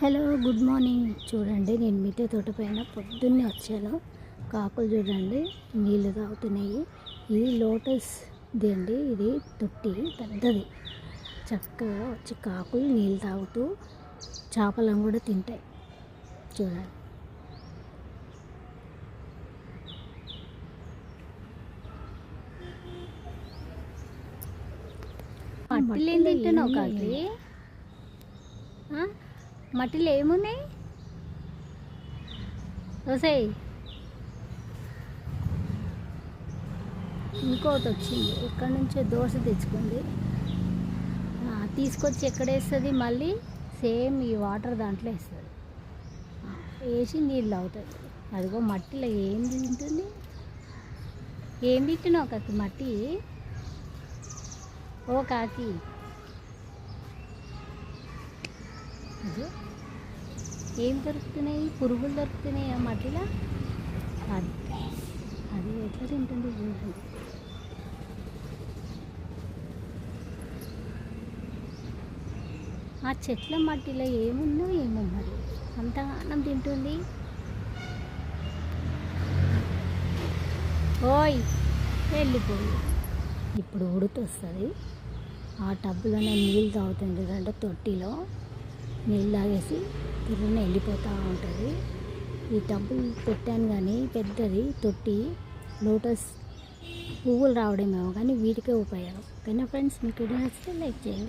Hello good morning. చూడండి నేను మిద్దె తోట పైన పొద్దున్నే వచ్చాను. కాకులు చూడండి నీళ్ళు తాగుతున్నాయి. ఇది లోటస్ ఇది అండి ఇది తొట్టి పెద్దది. చక్కగా వచ్చి కాకులు నీళ్ళు తాగుతూ చేపలను కూడా తింటాయి. చూడండి. మట్టిలో తింటున్నావు కాకి? మట్టిలో ఏమున్నాయి? వసాయి ఇంకోటి వచ్చింది. ఇక్కడ నుంచో దోశ తెచ్చుకుంది. తీసుకొచ్చి ఎక్కడ వేస్తుంది? మళ్ళీ సేమ్ ఈ వాటర్ దాంట్లో వేస్తుంది. వేసి నీళ్ళు అవుతుంది అదిగో మట్టిలో ఏం తింటుంది? ఏం తింటున్నావు కాకి మట్టి? ఓ కాకి అదే ఏం దొరుకుతున్నాయి? పురుగులు దొరుకుతున్నాయి ఆ మట్టిలో? అది. అది ఎట్లా తింటుంది చూడండి ఆ చెట్ల మట్టిలో ఏముందో ఏమో మరి. అంత అన్నం తింటుంది. ఓయ్ వెళ్ళిపోయి ఇప్పుడు ఉడుతొస్తుంది. ఆ టబ్బులోనే నీళ్ళు తాగుతుంది చూడండి తొట్టిలో. నీళ్ళు లాగేసి తిరుగునే వెళ్ళిపోతూ ఉంటుంది. ఈ టబ్బులు పెట్టాను కానీ పెద్దది తొట్టి లోటస్ పువ్వులు రావడమేమో కానీ వీటికే ఉపయోగం. ఓకేనా ఫ్రెండ్స్? మీకు వీడియో నచ్చితే లైక్ చేయండి.